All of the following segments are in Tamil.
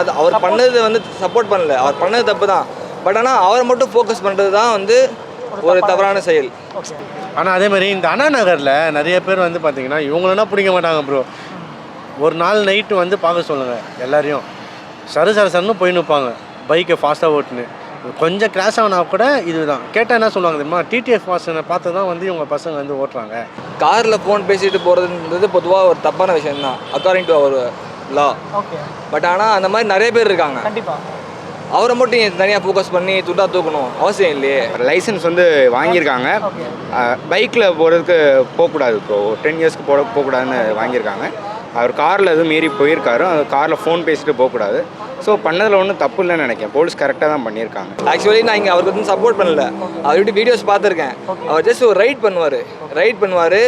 அது அவர் பண்ணது வந்து சப்போர்ட் பண்ணல. அவர் பண்ணது தப்பு தான் பட் ஆனால் அவரை மட்டும் ஃபோக்கஸ் பண்ணுறது தான் வந்து ஒரு தவறான செயல். ஆனால் அதே மாதிரி இந்த அண்ணா நகரில் நிறைய பேர் வந்து பார்த்தீங்கன்னா இவங்களனா பிடிக்க மாட்டாங்க ப்ரோ ஒரு நாள் நைட்டு வந்து பார்க்க சொல்லுங்கள் எல்லாரையும். சரு சரு சருன்னு போய் நிற்பாங்க பைக்கை ஃபாஸ்ட்டாக ஓட்டுன்னு. கொஞ்சம் கிராஷ் ஆனால் கூட இதுதான். கேட்டால் என்ன சொல்லுவாங்க தெரியுமா? டிடிஎஃப் வாசனை பார்த்து தான் வந்து இவங்க பசங்க வந்து ஓட்டுறாங்க. காரில் ஃபோன் பேசிட்டு போகிறதுன்றது பொதுவாக ஒரு தப்பான விஷயம் தான் அக்கார்டிங் டு அவர். லா ஓகே பட் ஆனால் அந்த மாதிரி நிறைய பேர் இருக்காங்க. கண்டிப்பா. அவரை மட்டும் தனியாக ஃபோக்கஸ் பண்ணி துட்டா தூக்கணும் அவசியம் இல்லையே? லைசன்ஸ் வந்து வாங்கியிருக்காங்க. ஓகே பைக்கில் போகிறதுக்கு போகக்கூடாது. ப்ரோ டென் இயர்ஸ்க்கு போட போகக்கூடாதுன்னு வாங்கியிருக்காங்க. அவர் காரில் எதுவும் மீறி போயிருக்காரு. அந்த காரில் ஃபோன் பேசிட்டு போகக்கூடாது. ஸோ பண்ணதில் ஒன்றும் தப்பு இல்லைன்னு நினைக்கிறேன். போலீஸ் கரெக்டாக தான் பண்ணியிருக்காங்க. ஆக்சுவலி நான் இங்கே அவருக்கு வந்து சப்போர்ட் பண்ணல. அவர் விட்டு வீடியோஸ் பார்த்துருக்கேன். அவர் ஜஸ்ட் ஒரு ரைட் பண்ணுவார். ரைட் பண்ணுவார்.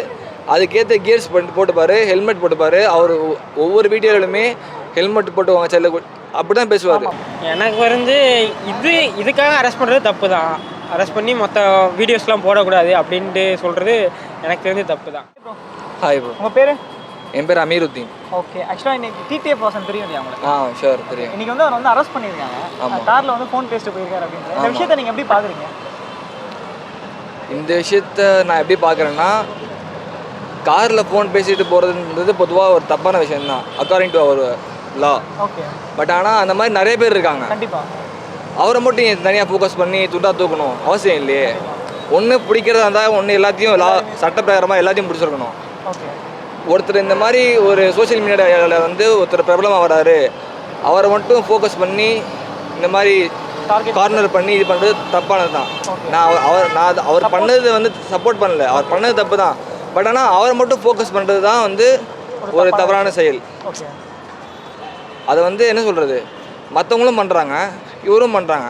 அதுக்கேற்ற கியர்ஸ் பண்ணிட்டு போட்டுப்பாரு ஹெல்மெட் போட்டுப்பாரு. அவர் ஒவ்வொரு வீடியோவிலுமே ஹெல்மெட் போட்டு வாங்க செல்ல அப்படி தான் பேசுவார் எனக்கு வந்து இது இதுக்காக அரெஸ்ட் பண்ணுறது தப்பு தான் அரெஸ்ட் பண்ணி மொத்த வீடியோஸ்லாம் போடக்கூடாது அப்படின்ட்டு சொல்கிறது எனக்கு தெரிஞ்சு தப்பு தான் ஹாய் ப்ரோ உங்க பேரு? என் பேர் அமீருத்தீன். ஓகே ஆக்சுவலாக இன்னைக்கு டிடிஎஃப் வாசன் தெரியும் இல்லையா உங்களுக்கு? ஆ ஷூர் தெரியும். இன்னைக்கு வந்து அவர் வந்து அரெஸ்ட் பண்ணியிருக்காங்க. கார்ல வந்து ஃபோன் பேசிட்டு போயிருக்காரு அப்படின்ற இந்த. விஷயத்தை நீங்க எப்படி பாக்குறீங்க? இந்த விஷயத்த நான் எப்படி பார்க்குறேன்னா காரில் ஃபோன் பேசிட்டு போகிறதுன்றது பொதுவாக ஒரு தப்பான விஷயம் தான் அக்கார்டிங் டு அவர் லா பட் ஆனால் அந்த மாதிரி நிறைய பேர் இருக்காங்க. அவரை மட்டும் தனியாக ஃபோக்கஸ் பண்ணி துட்டா தூக்கணும் அவசியம் இல்லையே. ஒன்று பிடிக்கிறதா இருந்தால் ஒன்று எல்லாத்தையும் லா சட்டப்பிரகாரமாக எல்லாத்தையும் பிடிச்சிருக்கணும் ஒருத்தர் இந்த மாதிரி ஒரு சோஷியல் மீடியாவில் வந்து ஒருத்தர் பிரபலமாக வராரு அவரை மட்டும் ஃபோக்கஸ் பண்ணி இந்த மாதிரி கார்னர் பண்ணி இது பண்ணுறது தப்பானது தான் நான் அவர்- அவர் நான் அவர் பண்ணது வந்து சப்போர்ட் பண்ணல. அவர் பண்ணது தப்பு தான் பட் ஆனால் அவரை மட்டும் ஃபோக்கஸ் பண்ணுறது தான் வந்து ஒரு தவறான செயல். அதை வந்து என்ன சொல்கிறது மற்றவங்களும் பண்ணுறாங்க இவரும் பண்ணுறாங்க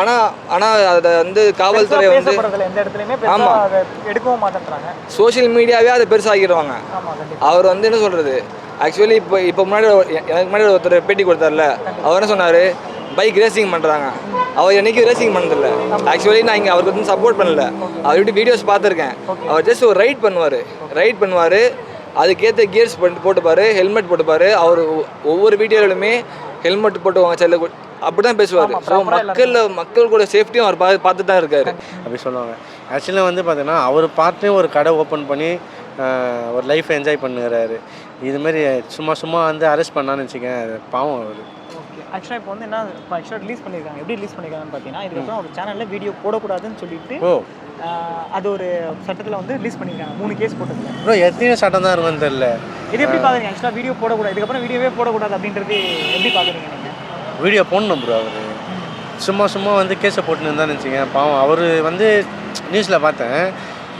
ஆனால் ஆனால் அதை வந்து காவல்துறை வந்து பேசப்படுறதுல எந்த இடத்துலயுமே பெருசா ஆமா. அதை எடுக்கவும் மாட்டேன்றாங்க. சோஷியல் மீடியாவே அதை கண்டிப்பா. அவர் வந்து என்ன சொல்கிறது ஆக்சுவலி இப்போ இப்போ முன்னாடி எனக்கு முன்னாடி ஒருத்தர் பேட்டி கொடுத்தார்ல. அவர் என்ன சொன்னார்? பைக் ரேசிங் பண்ணுறாங்க அவர் என்னைக்கு ரேசிங் பண்ணதில்ல. ஆக்சுவலி நான் இங்கே அவருக்கு வந்து சப்போர்ட் பண்ணல. அவர் விட்டு வீடியோஸ் பார்த்துருக்கேன். அவர் ஜஸ்ட் ஒரு ரைட் பண்ணுவார். ரைட் பண்ணுவார். அதுக்கேற்ற கியர்ஸ் பண்ணி போட்டுப்பாரு. ஹெல்மெட் போட்டுப்பாரு. அவர் ஒவ்வொரு வீடியோவிலுமே ஹெல்மெட் போட்டு வாங்க செல்ல அப்படி தான் பேசுவார் ஸோ மக்கள் மக்கள் கூட சேஃப்டியும் அவர் பார்த்து பார்த்து தான் இருக்காரு. அப்படி சொல்லுவாங்க. ஆக்சுவலாக வந்து பார்த்தீங்கன்னா அவர் பார்த்து ஒரு கடை ஓப்பன் பண்ணி ஒரு லைஃப்பை என்ஜாய் பண்ணுறாரு இதுமாரி சும்மா சும்மா வந்து அரெஸ்ட் பண்ணான்னு வச்சுக்கேன். அது பாவம் அவர். ஆக்சுவலாக இப்போ வந்து என்ன ஆக்சுவலாக ரிலீஸ் பண்ணியிருக்காங்க எப்படி ரிலீஸ் பண்ணியிருக்காங்கன்னு பார்த்தீங்கன்னா இதுக்கப்புறம் ஒரு சேனலில் வீடியோ போடக்கூடாதுன்னு சொல்லிட்டு அது ஒரு சட்டத்தில் வந்து ரிலீஸ் பண்ணியிருக்காங்க மூணு கேஸ் போட்டதுல ப்ரோ எத்தனை சட்டம் தான் இருக்கும்னு தெரில இது எப்படி பார்க்குறீங்க ஆக்சுவலாக வீடியோ போடக்கூடாது. இதுக்கப்புறம் வீடியோவே போடக்கூடாது அப்படின்றது எப்படி பார்க்குறீங்க நீங்கள் வீடியோ போடணும் ப்ரோ அவர். சும்மா சும்மா வந்து கேஸை போட்டுன்னு இருந்தான்னு வச்சுக்கேன் பாவம் அவர் வந்து நியூஸில் பார்த்தேன்.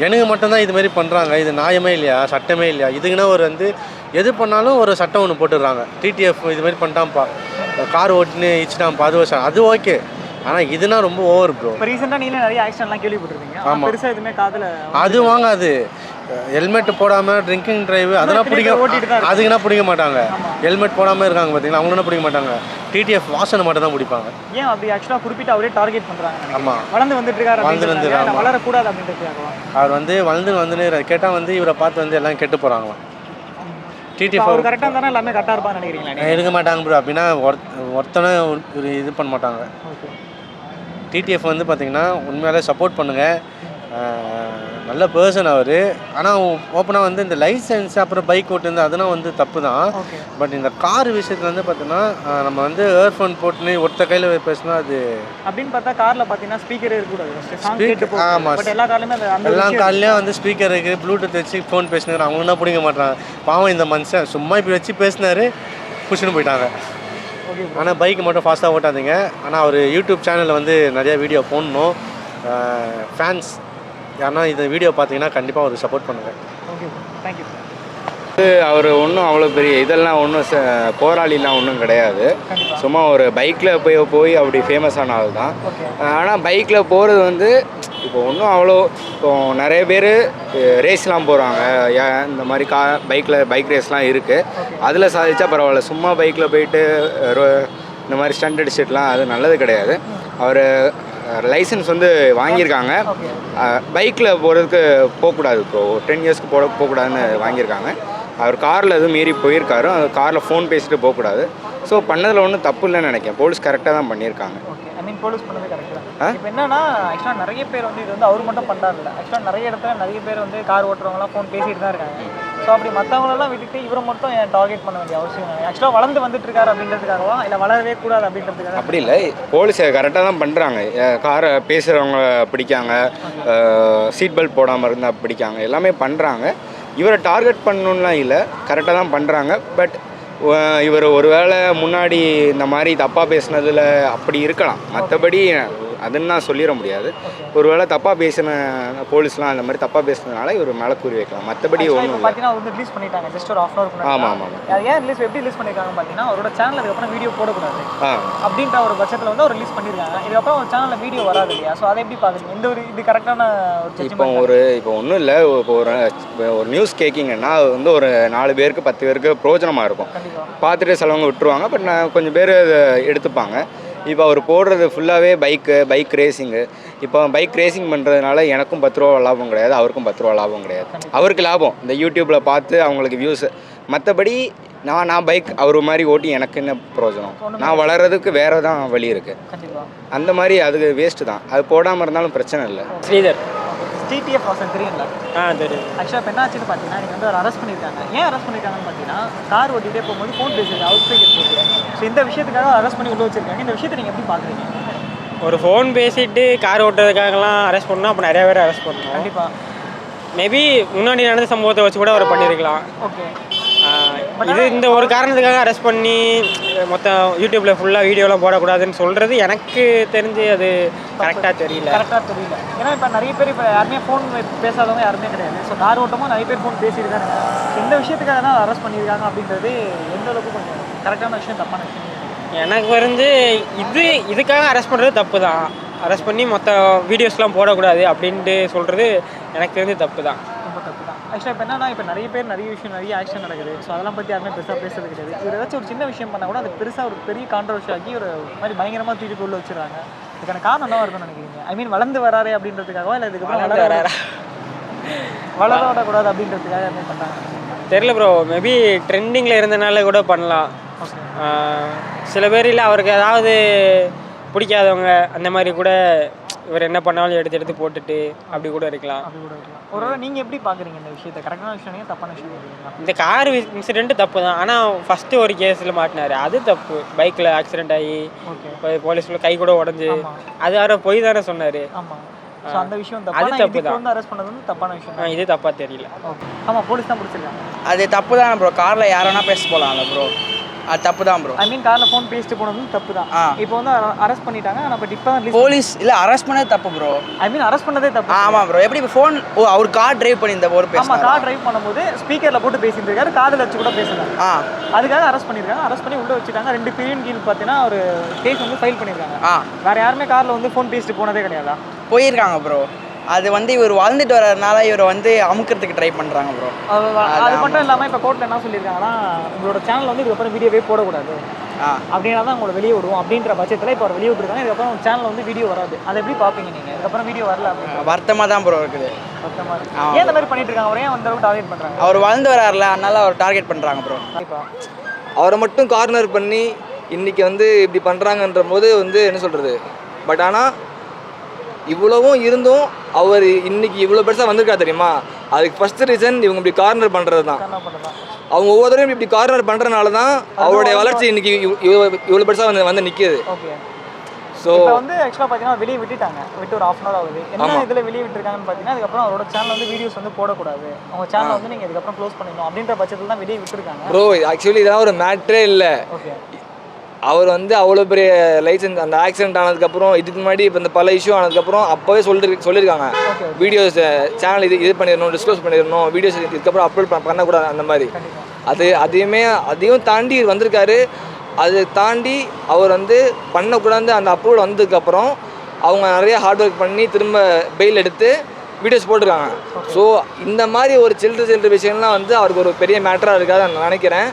எனக்கு மட்டும்தான் இது மாதிரி பண்ணுறாங்க இது நியாயமே இல்லையா? சட்டமே இல்லையா? இதுக்குன்னா ஒரு வந்து எது பண்ணாலும் ஒரு சட்டம் ஒன்று போட்டுடுறாங்க. டிடிஎஃப் இது மாதிரி பண்ணிட்டான்ப்பா. கார் ஓட்டுன்னு இச்சிட்டான்ப்பா அது ஒரு ச- அது ஓகே ஆனால் இதுனா ரொம்ப ஓவர் ப்ரோ இப்போ ரீசெண்டாக நீங்களே நிறைய ஆக்ஷன்லாம் கேள்விப்பட்டிருப்பீங்க. ஆமா. ஆமாம் பெருசாக எதுவுமே காதில் அது வாங்காது. ஹெல்மெட் போடாமல் ட்ரிங்கிங் டிரைவ் அதெல்லாம் பிடிக்க அதுக்குன்னா பிடிக்க மாட்டாங்க. ஹெல்மெட் போடாமல் இருக்காங்க பார்த்தீங்களா அவங்களும் பிடிக்க மாட்டாங்க? டிடிஎஃப் வாசனை மட்டும் தான் பிடிப்பாங்க. ஏன் அப்படி ஆக்சுவலாக குறிப்பிட்டு அவரே டார்கெட் பண்ணுறாங்க ஆமா. வளர்ந்து வந்துட்டு இருக்காரு வளர்ந்து ஆமா. வளரக்கூடாது அப்படின்றதுக்காகவா? அவர் வந்து வளர்ந்து வந்துன்னு கேட்டால் வந்து இவரை பார்த்து வந்து எல்லாம் கெட்டு போகிறாங்களாம் டிடிஎஃப் அவர் கரெக்டாக இருந்தாலும் எல்லாமே கரெக்டாக இருப்பான்னு நினைக்கிறீங்களா? இருக்க மாட்டாங்க ப்ரோ அப்படின்னா ஒருத் ஒருத்தனை ஒரு- இது பண்ண மாட்டாங்க. டிடிஎஃப் வந்து பார்த்தீங்கன்னா உண்மையாலே சப்போர்ட் பண்ணுங்கள் நல்ல பர்சன் அவர். ஆனால் ஓப்பனாக வந்து இந்த லைசன்ஸ் அப்புறம் பைக் ஓட்டுந்து அதெல்லாம் வந்து தப்பு தான் பட் இந்த கார் விஷயத்தில் வந்து பார்த்தீங்கன்னா நம்ம வந்து இயர்ஃபோன் போட்டுன்னு ஒருத்த கையில் பேசினா அது அப்படின்னு பார்த்தா கார்ல பார்த்தீங்கன்னா ஸ்பீக்கர் இருக்கக்கூடாது சாங் Speaker- கேட்டு போகும் ஆமா. பட் எல்லா கார்லையுமே எல்லா கார்லேயும் வந்து ஸ்பீக்கர் இருக்குது ப்ளூடூத் வச்சு ஃபோன் பேசினாரு. அவங்களும் பிடிக்க மாட்டாங்க. பாவம் இந்த மனுஷன். சும்மா இப்படி வச்சு பேசினாரு புஷ்ஷுன்னு போயிட்டாங்க. ஆனால் பைக் மட்டும் ஃபாஸ்ட்டாக ஓட்டாதீங்க. ஆனால் அவர் யூடியூப் சேனலில் வந்து நிறைய வீடியோ போடணும். ஃபேன்ஸ் யாருன்னா இந்த வீடியோ பார்த்தீங்கன்னா கண்டிப்பாக ஒரு சப்போர்ட் பண்ணுங்கள் ஓகே தேங்க்யூ அவர் ஒன்றும் அவ்வளோ பெரிய இதெல்லாம் ஒன்றும் போராளிலாம் ஒன்றும் கிடையாது. சும்மா ஒரு பைக்கில் போய் போய் அப்படி ஃபேமஸான ஆள் தான். ஆனால் பைக்கில் போகிறது வந்து இப்போ ஒன்றும் அவ்வளோ இப்போ நிறைய பேர் ரேஸ்லாம் போகிறாங்க இந்த மாதிரி கா பைக்கில் பைக் ரேஸ்லாம் இருக்குது அதில் சாதிச்சா பரவாயில்ல. சும்மா பைக்கில் போயிட்டு ரோ- இந்த மாதிரி ஸ்டண்ட் அடிச்சிட்டுலாம் அது நல்லது கிடையாது. அவர் லைசன்ஸ் வந்து வாங்கியிருக்காங்க. பைக்கில் போகிறதுக்கு போகக்கூடாது ப்ரோ டென் இயர்ஸ்க்கு போட போகக்கூடாதுன்னு வாங்கியிருக்காங்க. அவர் காரில் எதுவும் மீறி போயிருக்காரு. அந்த காரில் ஃபோன் பேசிட்டு போகக்கூடாது. ஸோ பண்ணதில் ஒன்றும் தப்பு இல்லைன்னு நினைக்கிறேன். போலீஸ் கரெக்டாக தான் பண்ணியிருக்காங்க. ஓகே ஐ மீன் போலீஸ் பண்ணது கரெக்ட் ஆ? தான் இப்போ என்னன்னா ஆக்சுவலாக நிறைய பேர் வந்து இது வந்து அவர் மட்டும் பண்ணுறாருல ஆக்சுவலாக நிறைய இடத்துல நிறைய பேர் வந்து கார் ஓட்டுறவங்கலாம் ஃபோன் பேசிட்டு தான் இருக்காங்க. ஸோ அப்படி மற்றவங்களெல்லாம் விட்டுட்டு இவரை மட்டும் ஏன் டார்கெட் பண்ண வேண்டிய அவசியம் ஆக்சுவலாக வளர்ந்து வந்துட்டு இருக்காரு அப்படின்றதுக்காகவா? இல்லை வளரவே கூடாது அப்படின்றதுக்காக அப்படி இல்லை. போலீஸ் கரெக்டாக தான் பண்ணுறாங்க காரை பேசுகிறவங்க பிடிக்காங்க. சீட் பெல்ட் போடாமல் இருந்தால் பிடிக்காங்க. எல்லாமே பண்ணுறாங்க இவரை டார்கெட் பண்ணணும்லாம் இல்லை. கரெக்டாக தான் பண்ணுறாங்க பட் இவர் ஒருவேளை முன்னாடி இந்த மாதிரி தப்பாக பேசுனதில் அப்படி இருக்கலாம். மற்றபடி அதுன்னு நான் சொல்லிட முடியாது. ஒருவேளை தப்பாக பேசின போலீஸ்லாம் அந்த மாதிரி தப்பாக பேசுனதுனால இவர் மேலே கூறி வைக்கலாம். மற்றபடி ஒன்றும் வந்து ரிலீஸ் பண்ணிட்டாங்க. ஜஸ்ட் ஒரு ஆஃப் ஆமாம் ஆமாம். ஏன் ரிலீஸ் எப்படி ரிலீஸ் பண்ணியிருக்காங்க பார்த்தீங்கன்னா அவரோட சேனல் அதுக்கப்புறம் வீடியோ போடக்கூடாது. அப்படின்ற ஒரு பட்சத்தில் வந்து அவர் ரிலீஸ் பண்ணியிருக்காங்க இதுக்கப்புறம் ஒரு சேனலில் வீடியோ வராது இல்லையா? ஸோ அதை எப்படி பார்க்குறீங்க இந்த ஒரு இது கரெக்டான இப்போ ஒரு இப்போ ஒன்றும் இல்லை. இப்போ ஒரு ஒரு நியூஸ் கேட்கிங்கன்னா அது வந்து ஒரு நாலு பேருக்கு பத்து பேருக்கு பிரயோஜனமாக இருக்கும். பார்த்துட்டு சிலவங்க விட்டுருவாங்க. பட் நான் கொஞ்சம் பேர் எடுத்துப்பாங்க. இப்போ அவர் போடுறது ஃபுல்லாகவே பைக்கு பைக் ரேசிங்கு இப்போ பைக் ரேசிங் பண்ணுறதுனால எனக்கும் பத்து ரூபா லாபம் கிடையாது அவருக்கும் பத்து ரூபா லாபம் கிடையாது. அவருக்கு லாபம். இந்த யூடியூப்பில் பார்த்து அவங்களுக்கு வியூஸ் மற்றபடி நான் நான் பைக் அவர் மாதிரி ஓட்டி எனக்கு என்ன பிரயோஜனம்? நான் வளர்கிறதுக்கு வேறு தான் வழி இருக்குது அந்த மாதிரி அதுக்கு வேஸ்ட்டு தான். அது போடாமல் இருந்தாலும் பிரச்சனை இல்லை. ஸ்ரீதர் டிடிஎஃப் வாசன் தெரியுங்களா ஆ தெரியும் ஆக்சுவலாக இப்போ என்ன ஆச்சுன்னு பார்த்தீங்கன்னா நீங்கள் வந்து அவர் அரெஸ்ட் பண்ணியிருக்காங்க ஏன் அரெஸ்ட் பண்ணியிருக்காங்கன்னு பார்த்தீங்கன்னா கார் ஓட்டிகிட்டே போகும்போது ஃபோன் பேசுறது அவுட் ஸ்பீக்கர் போட்டு ஸோ இந்த விஷயத்துக்காக அரெஸ்ட் பண்ணி உள்ள வச்சிருக்காங்க. இந்த விஷயத்தை நீங்கள் எப்படி பார்க்குறீங்க ஒரு ஃபோன் பேசிட்டு கார் ஓட்டுறதுக்காகலாம் அரெஸ்ட் பண்ணோம் அப்போ நிறைய பேர் அரெஸ்ட் பண்ணோம் கண்டிப்பாக மேபி முன்னாடி நடந்த சம்பவத்தை வச்சு கூட அவர் பண்ணியிருக்கலாம் ஓகே இது இந்த ஒரு காரணத்துக்காக அரெஸ்ட் பண்ணி மொத்தம் யூடியூப்பில் ஃபுல்லாக வீடியோலாம் போடக்கூடாதுன்னு சொல்கிறது எனக்கு தெரிஞ்சு அது கரெக்டாக தெரியல. கரெக்டாக தெரியல. ஏன்னா இப்போ நிறைய பேர் இப்போ யாருமே ஃபோன் பேசாதவங்க யாருமே கிடையாது. ஸோ கார் ஓட்டமும் நிறைய பேர் ஃபோன் பேசிட்டு தான் இருக்காங்க. So இந்த விஷயத்துக்காக தான் அரெஸ்ட் பண்ணியிருக்காங்க அப்படின்றது எந்த அளவுக்கு கொஞ்சம் கரெக்டான விஷயம் தப்பான விஷயம்? எனக்கு வந்து இது இதுக்காக அரெஸ்ட் பண்ணுறது தப்பு தான். அரெஸ்ட் பண்ணி மொத்த வீடியோஸ்லாம் போடக்கூடாது அப்படின்ட்டு சொல்கிறது எனக்கு தெரிஞ்சு தப்பு தான். ரொம்ப தப்பு தான். ஆக்சுவலாக இப்போ என்னன்னா இப்போ நிறைய பேர் நிறைய விஷயம் நிறைய ஆக்ஷன் நடக்குது. ஸோ அதெல்லாம் பற்றி யாருமே பெருசாக பேசுறது கிடையாது. இவர் ஏதாச்சும் ஒரு சின்ன விஷயம் பண்ணால் கூட அது பெருசாக ஒரு பெரிய கான்ட்ரவர்ஷி ஆக்கி ஒரு மாதிரி பயங்கரமாக தூக்கி உள்ள வச்சிருக்காங்க இதுக்கான காரணம் என்ன இருக்கும்னு நினைக்கிறீங்க? ஐ மீன் வளர்ந்து வராரே அப்படின்றதுக்காகவா இல்லை இதுக்கப்புறம் வளர்ந்து வளர வராரா? வளர விடக்கூடாது அப்படின்றதுக்காக யாருமே பண்ணுறாங்க தெரில ப்ரோ மேபி ட்ரெண்டிங்கில் இருந்தனால கூட பண்ணலாம். சில பேர் இல்லை அவருக்கு ஏதாவது பிடிக்காதவங்க அந்த மாதிரி கூட இவர் என்ன பண்ணாலும் எடுத்து எடுத்து போட்டுட்டு அப்படி கூட இருக்கலாம். அப்படி கூட இருக்கலாம். ஒருவேளை நீங்கள் எப்படி பார்க்குறீங்க இந்த விஷயத்தை? கரெக்டான விஷயம் தப்பான விஷயம் இந்த கார் இன்சிடென்ட் தப்பு தான். ஆனால் ஃபஸ்ட்டு ஒரு கேஸில் மாட்டினாரு. அது தப்பு. பைக்கில் ஆக்சிடென்ட் ஆகி போலீஸில் கை கூட உடஞ்சி ஆமா. அது யாரோ பொய் தானே சொன்னார். ஆமாம் ஸோ அந்த விஷயம் அது தப்பு தான். அரெஸ்ட் பண்ணது வந்து தப்பான விஷயம். இது தப்பாக தெரியல. ஆமாம் போலீஸ் தான் பிடிச்சிருக்காங்க. அது தப்பு தான் ப்ரோ காரில் யார் பேச போகலாம்ல ப்ரோ அது தப்பு தான் ப்ரோ ஐ மீன் காரில் ஃபோன் பேசிட்டு போனது தப்பு தான். இப்போ வந்து அரெஸ்ட் பண்ணிட்டாங்க. ஆனால் பட் இப்போ தான் போலீஸ் இல்லை அரெஸ்ட் பண்ணது தப்பு ப்ரோ ஐ மீன் அரெஸ்ட் பண்ணதே தப்பு. ஆமாம் ப்ரோ எப்படி இப்போ ஃபோன் ஓ அவர் கார் டிரைவ் பண்ணியிருந்த ஒரு ஆமா பேசினாரா? கார் டிரைவ் பண்ணும்போது ஸ்பீக்கர்ல போட்டு பேசிட்டு இருக்காரு காதுல வச்சு கூட பேசலாம் ஆ. அதுக்காக அரெஸ்ட் பண்ணிருக்காங்க அரெஸ்ட் பண்ணி உள்ள வச்சுட்டாங்க. ரெண்டு பிரிவின் கீழ் பார்த்தீங்கன்னா ஒரு கேஸ் வந்து ஃபைல் பண்ணிருக்காங்க ஆ. வேற யாருமே கார்ல வந்து ஃபோன் பேசிட்டு போனதே கிடையாதா? போயிருக்காங்க ப்ரோ அது வந்து இவர் வாழ்ந்துட்டு வர்றதுனால இவரை வந்து அமுக்கிறதுக்கு ட்ரை பண்ணுறாங்க ப்ரோ அது அது மட்டும் இல்லாம இப்ப கோர்ட்ல என்ன சொல்லியிருக்காங்கன்னா உங்களோட சேனல் வந்து இதுக்கப்புறம் வீடியோவே போடக்கூடாது. அப்படின்னா தான் உங்களை வெளியே விடுவோம் அப்படின்ற பட்சத்தில் இப்போ அவர் வெளியே விட்டுருக்காங்க. இதுக்கப்புறம் சேனல் வந்து வீடியோ வராது. அதை எப்படி பார்ப்பீங்க நீங்க? இதுக்கப்புறம் வீடியோ வரல அப்படின்னு. வருத்தமாக தான் ப்ரோ இருக்குது. இருக்கு. ஏன் இந்த மாதிரி பண்ணிட்டு இருக்காங்க? அவரே அந்த அளவுக்கு டார்கெட் பண்றாங்க? அவர் வாழ்ந்து வராருல அதனால அவர் டார்கெட் பண்ணுறாங்க ப்ரோ அவரை மட்டும் கார்னர் பண்ணி இன்னைக்கு வந்து இப்படி பண்ணுறாங்கன்ற போது வந்து என்ன சொல்கிறது பட் ஆனால் இவ்வளவும் இருந்தும் அவர் இன்னைக்கு இவ்வளோ பெருசாக வந்திருக்கா தெரியுமா? அதுக்கு ஃபர்ஸ்ட் ரீசன் இவங்க இப்படி கார்னர் பண்ணுறது தான் அவங்க ஒவ்வொருத்தரையும் இப்படி கார்னர் பண்ணுறனால தான் அவருடைய வளர்ச்சி இன்னைக்கு இவ்- இவ்வளோ பெருசாக வந்து வந்து நிற்கிது ஓகே ஸோ வந்து ஆக்சுவலாக பார்த்தீங்கன்னா வெளியே விட்டுட்டாங்க. விட்டு ஒரு ஆஃப் அன் ஆகுது. என்ன. இதில் வெளியே விட்டுருக்காங்கன்னு பார்த்தீங்கன்னா அதுக்கப்புறம் அவரோட சேனல் வந்து வீடியோஸ் வந்து போடக்கூடாது. அவங்க சேனல் வந்து நீங்கள் இதுக்கப்புறம் க்ளோஸ் பண்ணிடணும் அப்படின்ற பட்சத்தில் தான் வெளியே விட்டுருக்காங்க. ப்ரோ ஆக்சுவலி இதெல்லாம் ஒரு மேட்ரே இல்லை. ஓகே அவர் வந்து அவ்வளோ பெரிய லைசன்ஸ் அந்த ஆக்சிடென்ட் ஆனதுக்கப்புறம் இதுக்கு முன்னாடி இப்போ இந்த பல இஷ்யூ ஆனதுக்கப்புறம் அப்போவே சொல்லி சொல்லியிருக்காங்க வீடியோஸ் சேனல் இது இது பண்ணிடணும் டிஸ்க்ளோஸ் பண்ணிடணும் வீடியோஸ் இதுக்கப்புறம் அப்லோட் பண்ணக்கூடாது அந்த மாதிரி. அது அதையுமே அதையும் தாண்டி வந்திருக்காரு. அதை தாண்டி அவர் வந்து பண்ணக்கூடாது அந்த அப்ரூவல் வந்ததுக்கப்புறம் அவங்க நிறைய ஹார்ட் ஒர்க் பண்ணி திரும்ப பெயில் எடுத்து வீடியோஸ் போட்டிருக்காங்க. ஸோ இந்த மாதிரி ஒரு சில்லற சில்லற விஷயம்லாம் வந்து அவருக்கு ஒரு பெரிய மேட்டராக இருக்காது நான் நினைக்கிறேன்.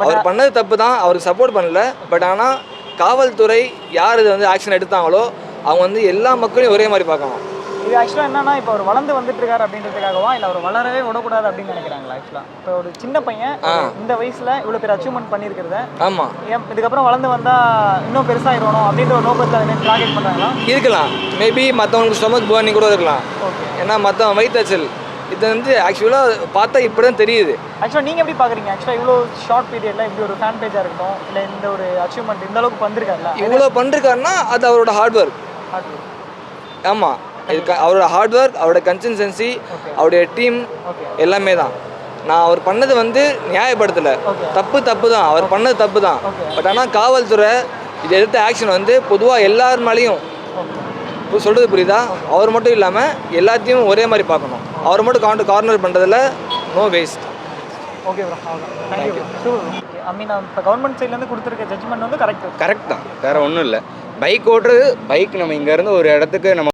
அவர் பண்ணது தப்பு தான் அவருக்கு சப்போர்ட் பண்ணல. பட் ஆனால் காவல்துறை யார் இதை வந்து ஆக்ஷன் எடுத்தாங்களோ அவங்க வந்து எல்லா மக்களையும் ஒரே மாதிரி பார்க்கணும். இது ஆக்சுவலாக என்னன்னா இப்போ அவர் வளர்ந்து வந்துட்டு இருக்காரு அப்படின்றதுக்காகவா இல்லை அவர் வளரவே விடக்கூடாது அப்படின்னு நினைக்கிறாங்களா ஆக்சுவலாக இப்போ ஒரு சின்ன பையன் இந்த வயசுல இவ்வளோ பேர் அச்சீவ்மெண்ட் பண்ணியிருக்கிறத ஆமாம் ஏன் இதுக்கப்புறம் வளர்ந்து வந்தா இன்னும் பெருசாகிடணும் அப்படின்ற ஒரு நோக்கத்தில் டார்கெட் பண்ணுறாங்களா இருக்கலாம். மேபி மற்றவங்களுக்கு ஸ்டொமக் பர்னிங் கூட இருக்கலாம். ஏன்னா மற்றவன் வயிற்றுச்சல் இது வந்து ஆக்சுவலாக பார்த்தா இப்படி தான் தெரியுது ஆக்சுவலாக நீங்கள் எப்படி பார்க்குறீங்க? ஆக்சுவலாக இவ்வளோ ஷார்ட் பீரியடில் இப்படி ஒரு ஃபேன் பேஜாக இருக்கட்டும் இல்லை இந்த ஒரு அச்சீவ்மெண்ட் இந்த அளவுக்கு வந்திருக்காருல்ல இவ்வளோ பண்ணிருக்காருன்னா அது அவரோட ஹார்ட் ஒர்க் Hard work. ஆமாம் இதுக்கு அவரோட ஹார்ட் ஒர்க் அவரோட கன்சிஸ்டன்சி அவருடைய டீம். எல்லாமே தான். நான் அவர் பண்ணது வந்து நியாயப்படுத்தலை. தப்பு தப்பு தான் அவர் பண்ணது தப்பு தான். பட் ஆனால் காவல்துறை இது எடுத்த ஆக்ஷன் வந்து பொதுவாக எல்லார் மேலேயும் சொல்கிறது புரியுதா? அவர் மட்டும் இல்லாமல் எல்லாத்தையும் ஒரே மாதிரி பார்க்கணும். அவர் மட்டும் கார்னர் கார்னர் பண்ணுறதுல no waste okay bro thank you I mean இப்போ கவர்மெண்ட் சைட்லேருந்து கொடுத்துருக்க ஜட்ஜ்மெண்ட் வந்து கரெக்ட் கரெக்ட் தான். வேற ஒன்றும் இல்லை. பைக் ஓட்டுறது பைக் நம்ம இங்கேருந்து ஒரு இடத்துக்கு நம்ம